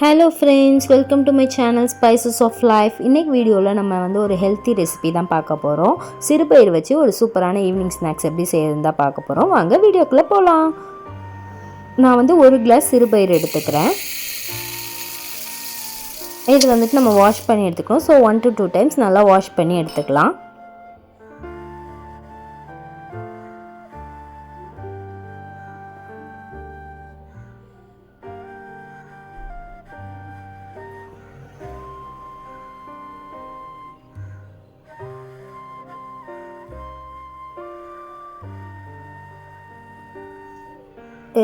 Hello friends welcome to my channel spices of life இன்றைக்கு வீடியோவில் நம்ம வந்து ஒரு ஹெல்த்தி ரெசிபி தான் பார்க்க போகிறோம் சிறுபயிர் வச்சு ஒரு சூப்பரான ஈவினிங் ஸ்நாக்ஸ் எப்படி செய்யறதுன்னு தான் பார்க்க போகிறோம் வாங்க வீடியோக்குள்ளே போகலாம் நான் வந்து ஒரு கிளாஸ் சிறுபயிர் எடுத்துக்கிறேன். இது வந்துட்டு நம்ம வாஷ் பண்ணி எடுத்துக்கணும். So one to two times நல்லா வாஷ் பண்ணி எடுத்துக்கலாம்.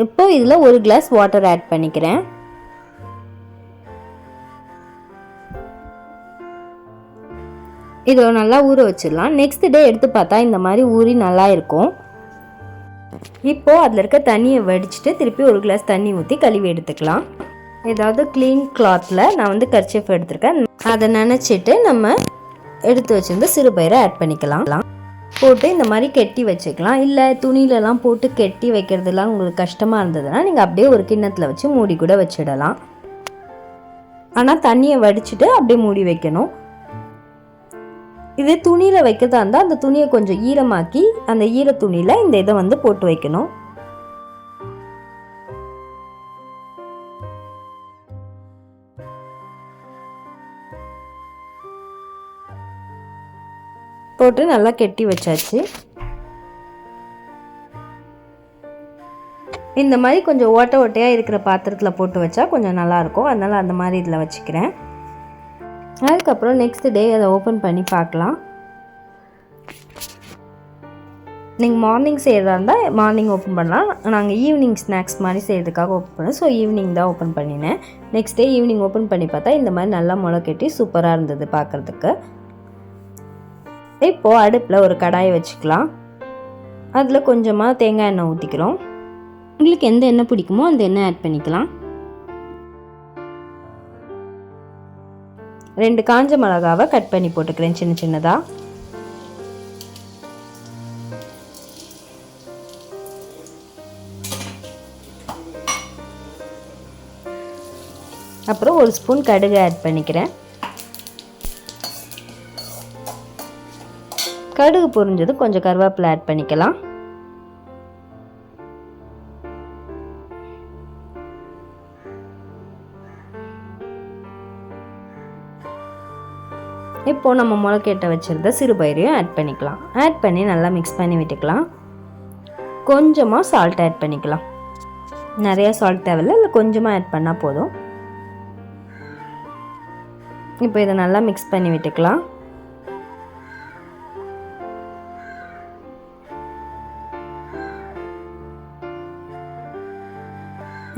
இப்போ இதில் ஒரு கிளாஸ் வாட்டர் ஆட் பண்ணிக்கிறேன். இதை நல்லா ஊற வச்சிடலாம். நெக்ஸ்ட் டே எடுத்து பார்த்தா இந்த மாதிரி ஊறி நல்லா இருக்கும். இப்போது அதில் இருக்க தண்ணியை வடிச்சிட்டு திருப்பி ஒரு கிளாஸ் தண்ணி ஊற்றி கழுவி எடுத்துக்கலாம். ஏதாவது க்ளீன் கிளாத்தில் நான் வந்து கர்ச்சிஃப் எடுத்திருக்கேன். அதை நினச்சிட்டு நம்ம எடுத்து வச்சுருந்து சிறுபயிரை ஆட் பண்ணிக்கலாம். போட்டு இந்த மாதிரி கெட்டி வச்சுக்கலாம். இல்லை துணியிலலாம் போட்டு கெட்டி வைக்கிறதுலாம் உங்களுக்கு கஷ்டமாக இருந்ததுன்னா நீங்கள் அப்படியே ஒரு கிண்ணத்தில் வச்சு மூடி கூட வச்சிடலாம். ஆனால் தண்ணியை வடிச்சிட்டு அப்படியே மூடி வைக்கணும். இது துணியில் வைக்கிறதா இருந்தால் அந்த துணியை கொஞ்சம் ஈரமாக்கி அந்த ஈர துணியில் இந்த இதை வந்து போட்டு வைக்கணும். போட்டு நல்லா கெட்டி வச்சாச்சு. இந்த மாதிரி கொஞ்சம் ஓட்ட ஓட்டையாக இருக்கிற பாத்திரத்தில் போட்டு வச்சா கொஞ்சம் நல்லாயிருக்கும். அதனால் அந்த மாதிரி இதில் வச்சுக்கிறேன். அதுக்கப்புறம் நெக்ஸ்ட் டே அதை ஓப்பன் பண்ணி பார்க்கலாம். நீங்கள் மார்னிங் செய்கிறதா இருந்தால் மார்னிங் ஓப்பன் பண்ணலாம். நாங்கள் ஈவினிங் ஸ்நாக்ஸ் மாதிரி செய்கிறதுக்காக ஓப்பன் பண்ணோம். ஸோ ஈவினிங் தான் ஓப்பன் பண்ணினேன். நெக்ஸ்ட் டே ஈவினிங் ஓப்பன் பண்ணி பார்த்தா இந்த மாதிரி நல்லா முளை கட்டி சூப்பராக இருந்தது பார்க்குறதுக்கு. இப்போது அடுப்பில் ஒரு கடாயை வச்சுக்கலாம். அதில் கொஞ்சமாக தேங்காய் எண்ணெய் ஊற்றிக்கிறோம் உங்களுக்கு எந்த எண்ணெய் பிடிக்குமோ அந்த எண்ணெய் ஆட் பண்ணிக்கலாம். ரெண்டு காஞ்ச மிளகாவை கட் பண்ணி போட்டுக்கிறேன் சின்ன சின்னதாக அப்புறம் ஒரு ஸ்பூன் கடுகு ஆட் பண்ணிக்கிறேன். கடுகு பொரிஞ்சது கொஞ்சம் கருவேப்பிலை ஆட் பண்ணிக்கலாம். இப்போது நம்ம முளைக்கேட்ட வச்சுருந்த சிறுபயிரையும் ஆட் பண்ணிக்கலாம். ஆட் பண்ணி நல்லா மிக்ஸ் பண்ணி விட்டுக்கலாம். கொஞ்சமாக சால்ட் ஆட் பண்ணிக்கலாம். நிறையா சால்ட் தேவையில்ல இல்லை கொஞ்சமாக ஆட் பண்ணால் போதும். இப்போ இதை நல்லா மிக்ஸ் பண்ணி விட்டுக்கலாம்.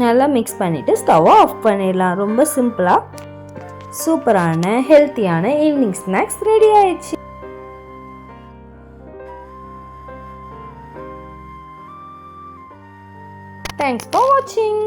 நல்லா மிக்ஸ் பண்ணிவிட்டு ஸ்டவ்வை ஆஃப் பண்ணிடலாம். ரொம்ப சிம்பிளாக சூப்பரான ஹெல்த்தியான ஈவினிங் ஸ்நாக்ஸ் ரெடி ஆயிடுச்சு. தேங்க்ஸ் ஃபார் வாட்சிங்